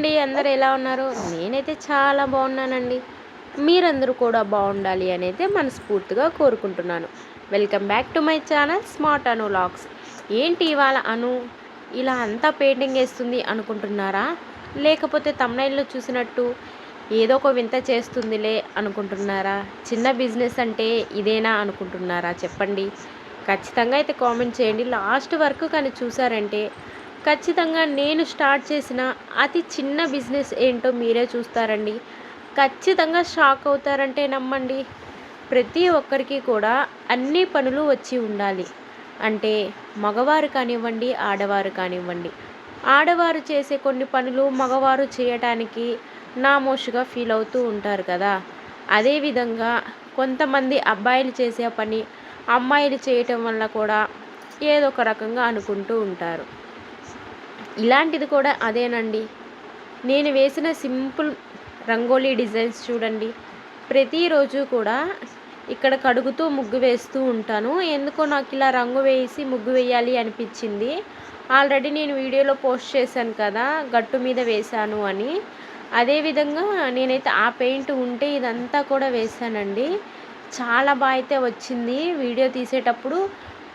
అండి అందరు ఎలా ఉన్నారు? నేనైతే చాలా బాగున్నానండి. మీరందరూ కూడా బాగుండాలి అని అయితే మనస్ఫూర్తిగా కోరుకుంటున్నాను. Welcome back to my channel smart Anu lakhs. ఏంటి ఇవాళ అను? ఇలా అంతా పెయింటింగ్ వేస్తుంది అనుకుంటున్నారా? లేకపోతే తమ్నైల్లో చూసినట్టు ఏదో ఒక వింత చేస్తుందిలే అనుకుంటున్నారా? చిన్న బిజినెస్ అంటే ఇదేనా అనుకుంటున్నారా? చెప్పండి. ఖచ్చితంగా అయితే కామెంట్ చేయండి. లాస్ట్ వరకు కానీ చూసారంటే ఖచ్చితంగా నేను స్టార్ట్ చేసిన అతి చిన్న బిజినెస్ ఏంటో మీరే చూస్తారండి. ఖచ్చితంగా షాక్ అవుతారంటే నమ్మండి. ప్రతి ఒక్కరికి కూడా అన్ని పనులు వచ్చి ఉండాలి. అంటే మగవారు కానివ్వండి ఆడవారు కానివ్వండి. ఆడవారు చేసే కొన్ని పనులు మగవారు చేయటానికి నామోషుగా ఫీల్ అవుతూ ఉంటారు కదా. అదేవిధంగా కొంతమంది అబ్బాయిలు చేసే పని అమ్మాయిలు చేయటం వల్ల కూడా ఏదో ఒక రకంగా అనుకుంటూ ఉంటారు. ఇలాంటిది కూడా అదేనండి. నేను వేసిన సింపుల్ రంగోలీ డిజైన్స్ చూడండి. ప్రతిరోజు కూడా ఇక్కడ కడుగుతూ ముగ్గు వేస్తూ ఉంటాను. ఎందుకో నాకు ఇలా రంగు వేసి ముగ్గు వేయాలి అనిపించింది. ఆల్రెడీ నేను వీడియోలో పోస్ట్ చేశాను కదా గట్టు మీద వేశాను అని. అదేవిధంగా నేనైతే ఆ పెయింట్ ఉంటే ఇదంతా కూడా వేశానండి. చాలా బాగా అయితే వచ్చింది. వీడియో తీసేటప్పుడు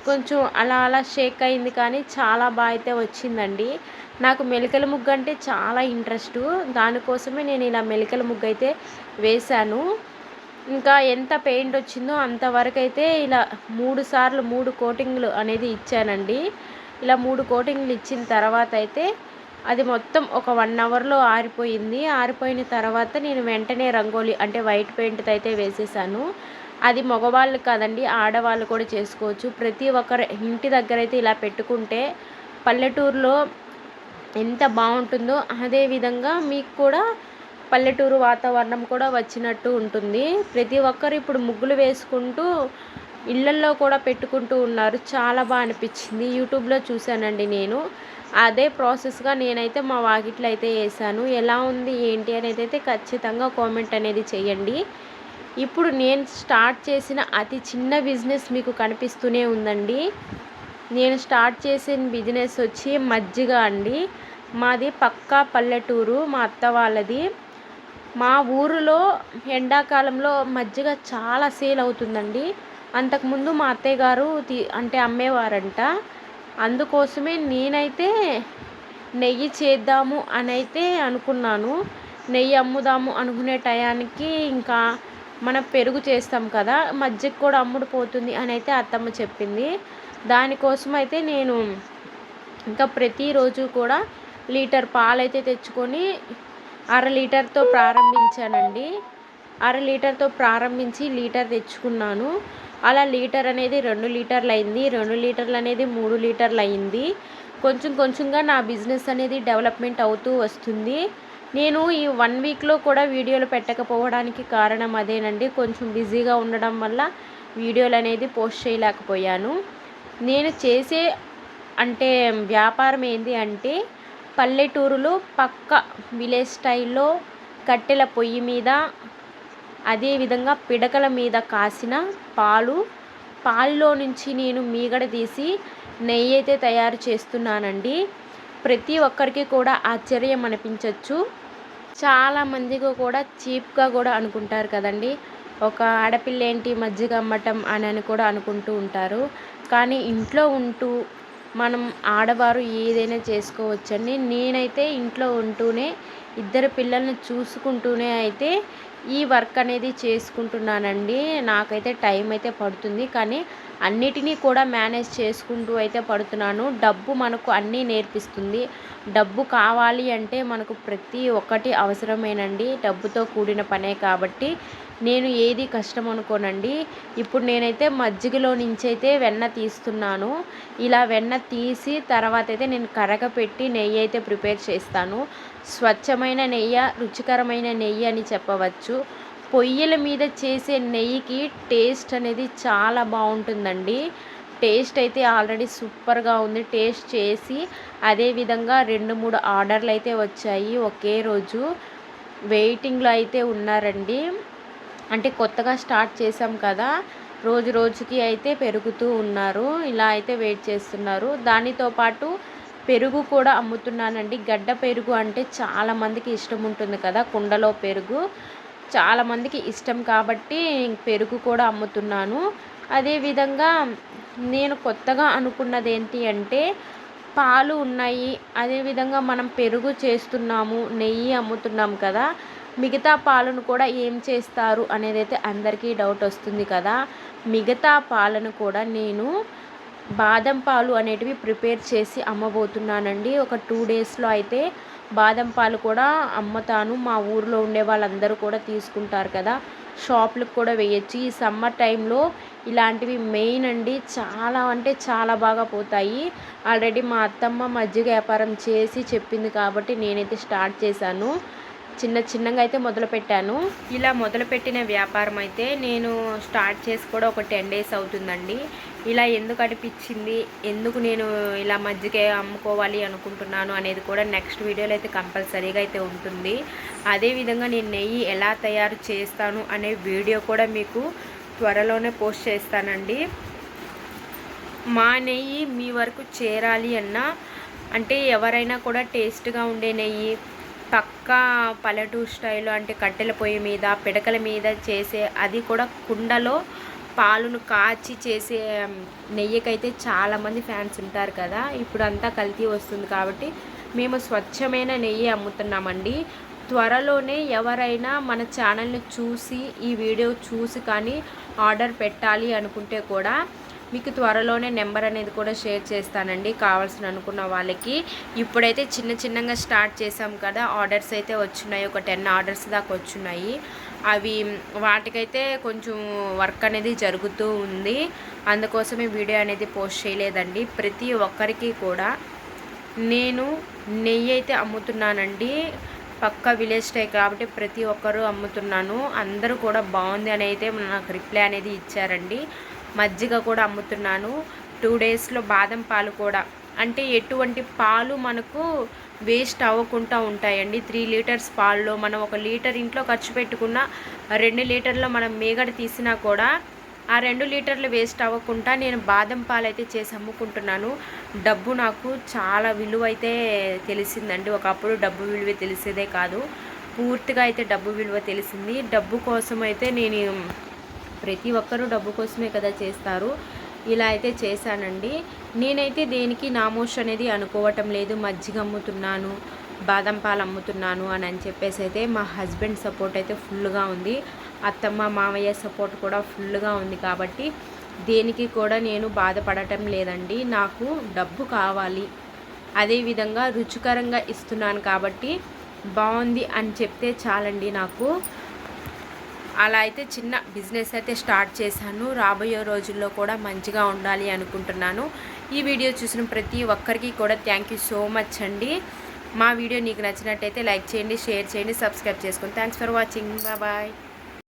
కొంచెం అలా అలా షేక్ అయింది కానీ చాలా బాగా అయితే వచ్చిందండి. నాకు మెలికల ముగ్గు అంటే చాలా ఇంట్రెస్ట్. దానికోసమే నేను ఇలా మెలికల ముగ్గు అయితే వేశాను. ఇంకా ఎంత పెయింట్ వచ్చిందో అంతవరకు అయితే ఇలా మూడు సార్లు మూడు కోటింగ్లు అనేది ఇచ్చానండి. ఇలా మూడు కోటింగ్లు ఇచ్చిన తర్వాత అయితే అది మొత్తం ఒక వన్ అవర్లో ఆరిపోయింది. ఆరిపోయిన తర్వాత నేను వెంటనే రంగోలీ అంటే వైట్ పెయింట్తో అయితే వేసేసాను. అది మగవాళ్ళు కాదండి ఆడవాళ్ళు కూడా చేసుకోవచ్చు. ప్రతి ఒక్కరు ఇంటి దగ్గర అయితే ఇలా పెట్టుకుంటే పల్లెటూరులో ఎంత బాగుంటుందో అదేవిధంగా మీకు కూడా పల్లెటూరు వాతావరణం కూడా వచ్చినట్టు ఉంటుంది. ప్రతి ఒక్కరు ఇప్పుడు ముగ్గులు వేసుకుంటూ ఇళ్ళల్లో కూడా పెట్టుకుంటూ ఉన్నారు. చాలా బాగా అనిపించింది. యూట్యూబ్లో చూశానండి నేను. అదే ప్రాసెస్గా నేనైతే మా వాకిట్లో అయితే వేసాను. ఎలా ఉంది ఏంటి అనేది అయితే ఖచ్చితంగా కామెంట్ అనేది చేయండి. ఇప్పుడు నేను స్టార్ట్ చేసిన అతి చిన్న బిజినెస్ మీకు కనిపిస్తూనే ఉందండి. నేను స్టార్ట్ చేసిన బిజినెస్ వచ్చి మజ్జిగ అండి. మాది పక్కా పల్లెటూరు మా అత్త వాళ్ళది. మా ఊరిలో ఎండాకాలంలో మజ్జిగ చాలా సేల్ అవుతుందండి. అంతకుముందు మా అత్తయ్య గారు అంటే అమ్మేవారంట. అందుకోసమే నేనైతే నెయ్యి చేద్దాము అని అయితే అనుకున్నాను. నెయ్యి అమ్ముదాము అనుకునే టయానికి ఇంకా మనం పెరుగు చేస్తాం కదా మజ్జిగ కూడా అమ్ముడు పోతుంది అని అయితే అత్తమ్మ చెప్పింది. దానికోసం అయితే నేను ఇంకా ప్రతిరోజు కూడా లీటర్ పాలైతే తెచ్చుకొని అర లీటర్తో ప్రారంభించానండి. అర లీటర్తో ప్రారంభించి లీటర్ తెచ్చుకున్నాను. అలా లీటర్ అనేది రెండు లీటర్లు అయింది రెండు లీటర్లు అనేది మూడు లీటర్లు అయింది కొంచెం కొంచెంగా నా బిజినెస్ అనేది డెవలప్మెంట్ అవుతూ వస్తుంది. నేను ఈ వన్ వీక్లో కూడా వీడియోలు పెట్టకపోవడానికి కారణం అదేనండి. కొంచెం బిజీగా ఉండడం వల్ల వీడియోలు అనేది పోస్ట్ చేయలేకపోయాను. నేను చేసే అంటే వ్యాపారం ఏంటి అంటే పల్లెటూరులో పక్క విలేజ్ స్టైల్లో కట్టెల పొయ్యి మీద అదేవిధంగా పిడకల మీద కాసిన పాలు పాల్లో నుంచి నేను మీగడ తీసి నెయ్యి అయితే తయారు చేస్తున్నానండి. ప్రతి ఒక్కరికి కూడా ఆశ్చర్యం అనిపించవచ్చు చాలామందికి కూడా చీప్గా కూడా అనుకుంటారు కదండి. ఒక ఆడపిల్ల ఏంటి మజ్జిగ అమ్మటం అని అని కూడా అనుకుంటూ ఉంటారు. కానీ ఇంట్లో ఉంటూ మనం ఆడవారు ఏదైనా చేసుకోవచ్చండి. నేనైతే ఇంట్లో ఉంటూనే ఇద్దరు పిల్లల్ని చూసుకుంటూనే అయితే ఈ వర్క్ అనేది చేసుకుంటున్నానండి. నాకైతే టైం అయితే పడుతుంది. కానీ అన్నిటినీ కూడా మేనేజ్ చేసుకుంటూ అయితే పడుతున్నాను. డబ్బు మనకు అన్నీ నేర్పిస్తుంది. డబ్బు కావాలి అంటే మనకు ప్రతి ఒక్కటి అవసరమేనండి. డబ్బుతో కూడిన పనే కాబట్టి నేను ఏది కష్టం అనుకోనండి. ఇప్పుడు నేనైతే మజ్జిగలో నుంచి అయితే వెన్న తీస్తున్నాను. ఇలా వెన్న తీసి తర్వాత అయితే నేను కరగపెట్టి నెయ్యి అయితే ప్రిపేర్ చేస్తాను. స్వచ్ఛమైన నెయ్యి రుచికరమైన నెయ్యి అని చెప్పవచ్చు. పొయ్యిల మీద చేసే నెయ్యికి టేస్ట్ అనేది చాలా బాగుంటుందండి. టేస్ట్ అయితే ఆల్రెడీ సూపర్గా ఉంది. టేస్ట్ చేసి అదేవిధంగా రెండు మూడు ఆర్డర్లు అయితే వచ్చాయి ఒకే రోజు. వెయిటింగ్లో అయితే ఉన్నారండి. అంటే కొత్తగా స్టార్ట్ చేసాం కదా రోజు రోజుకి అయితే పెరుగుతూ ఉన్నారు. ఇలా అయితే వెయిట్ చేస్తున్నారు. దానితో పాటు పెరుగు కూడా అమ్ముతున్నానండి. గడ్డ పెరుగు అంటే చాలామందికి ఇష్టం ఉంటుంది కదా కుండలో పెరుగు. చాలామందికి ఇష్టం కాబట్టి పెరుగు కూడా అమ్ముతున్నాను. అదేవిధంగా నేను కొత్తగా అనుకున్నది ఏంటి అంటే పాలు ఉన్నాయి. అదేవిధంగా మనం పెరుగు చేస్తున్నాము నెయ్యి అమ్ముతున్నాం కదా మిగతా పాలను కూడా ఏం చేస్తారు అనేది అయితే అందరికీ డౌట్ వస్తుంది కదా. మిగతా పాలను కూడా నేను బాదం పాలు అనేటివి ప్రిపేర్ చేసి అమ్మబోతున్నానండి. ఒక టూ డేస్లో అయితే బాదం పాలు కూడా అమ్ముతాను. మా ఊర్లో ఉండే వాళ్ళందరూ కూడా తీసుకుంటారు కదా. షాప్లకు కూడా వేయచ్చు. ఈ సమ్మర్ టైంలో ఇలాంటివి మెయిన్ అండి. చాలా అంటే చాలా బాగా పోతాయి. ఆల్రెడీ మా అత్తమ్మ మజ్జిగ వ్యాపారం చేసి చెప్పింది కాబట్టి నేనైతే స్టార్ట్ చేశాను. చిన్న చిన్నగా అయితే మొదలుపెట్టాను. ఇలా మొదలుపెట్టిన వ్యాపారం అయితే నేను స్టార్ట్ చేసి కూడా ఒక టెన్ డేస్ అవుతుందండి. ఇలా ఎందుకు అనిపించింది? ఎందుకు నేను ఇలా మజ్జిగ అమ్ముకోవాలి అనుకుంటున్నాను అనేది కూడా నెక్స్ట్ వీడియోలో అయితే కంపల్సరీగా అయితే ఉంటుంది. అదేవిధంగా నేను నెయ్యి ఎలా తయారు చేస్తాను అనే వీడియో కూడా మీకు త్వరలోనే పోస్ట్ చేస్తానండి. మా నెయ్యి మీ వరకు చేరాలి అన్నా అంటే ఎవరైనా కూడా టేస్ట్గా ఉండే నెయ్యి పక్కా పల్లెటూరు స్టైల్ అంటే కట్టెల పొయ్యి మీద పిడకల మీద చేసే అది కూడా కుండలో పాలును కాచి చేసే నెయ్యికైతే చాలామంది ఫ్యాన్స్ ఉంటారు కదా. ఇప్పుడు అంతా కల్తీ వస్తుంది కాబట్టి మేము స్వచ్ఛమైన నెయ్యి అమ్ముతున్నామండి. త్వరలోనే ఎవరైనా మన ఛానల్ని చూసి ఈ వీడియో చూసి కానీ ఆర్డర్ పెట్టాలి అనుకుంటే కూడా మీకు త్వరలోనే నెంబర్ అనేది కూడా షేర్ చేస్తానండి. కావాల్సిన అనుకున్న వాళ్ళకి. ఇప్పుడైతే చిన్న చిన్నగా స్టార్ట్ చేసాం కదా ఆర్డర్స్ అయితే వచ్చున్నాయి ఒక టెన్ ఆర్డర్స్ దాకా వచ్చున్నాయి అవి వాటికైతే కొంచెం వర్క్ అనేది జరుగుతూ ఉంది. అందుకోసమే వీడియో అనేది పోస్ట్ చేయలేదండి. ప్రతి ఒక్కరికి కూడా నేను నెయ్యి అయితే అమ్ముతున్నానండి. పక్క విలేజ్ టై కాబట్టి ప్రతి ఒక్కరూ అమ్ముతున్నాను. అందరూ కూడా బాగుంది అని అయితే నాకు రిప్లై అనేది ఇచ్చారండి. మజ్జిగ కూడా అమ్ముతున్నాను. టూ డేస్లో బాదం పాలు కూడా. అంటే ఎటువంటి పాలు మనకు వేస్ట్ అవ్వకుండా ఉంటాయండి. త్రీ లీటర్స్ పాల్లో మనం ఒక లీటర్ ఇంట్లో ఖర్చు పెట్టుకున్న రెండు లీటర్లో మనం మేగడ తీసినా కూడా ఆ రెండు లీటర్లు వేస్ట్ అవ్వకుండా నేను బాదం పాలు అయితే చేసి అమ్ముకుంటున్నాను. డబ్బు నాకు చాలా విలువ అయితే తెలిసిందండి. ఒకప్పుడు డబ్బు విలువ తెలిసేదే కాదు. పూర్తిగా అయితే డబ్బు విలువ తెలిసింది. డబ్బు కోసం అయితే నేను ప్రతి ఒక్కరూ డబ్బు కోసమే కదా చేస్తారు. ఇలా అయితే చేశానండి. నేనైతే దేనికి నామోష్ అనేది అనుకోవటం లేదు. మజ్జిగ అమ్ముతున్నాను బాదం పాలు అమ్ముతున్నాను అని అని చెప్పేసి అయితే మా హస్బెండ్ సపోర్ట్ అయితే ఫుల్గా ఉంది. అత్తమ్మ మామయ్య సపోర్ట్ కూడా ఫుల్గా ఉంది కాబట్టి దేనికి కూడా నేను బాధపడటం లేదండి. నాకు డబ్బు కావాలి. అదేవిధంగా రుచికరంగా ఇస్తున్నాను కాబట్టి బాగుంది అని చెప్తే చాలండి నాకు. అలా అయితే చిన్న బిజినెస్ అయితే స్టార్ట్ చేశాను. రాబోయే రోజుల్లో కూడా మంచిగా ఉండాలి అనుకుంటున్నాను. ఈ వీడియో చూసిన ప్రతి ఒక్కరికి కూడా థ్యాంక్ యూ సో మచ్ అండి. మా వీడియో నీకు నచ్చినట్టయితే లైక్ చేయండి షేర్ చేయండి సబ్స్క్రైబ్ చేసుకోండి థ్యాంక్స్ ఫర్ వాచింగ్. బాయ్.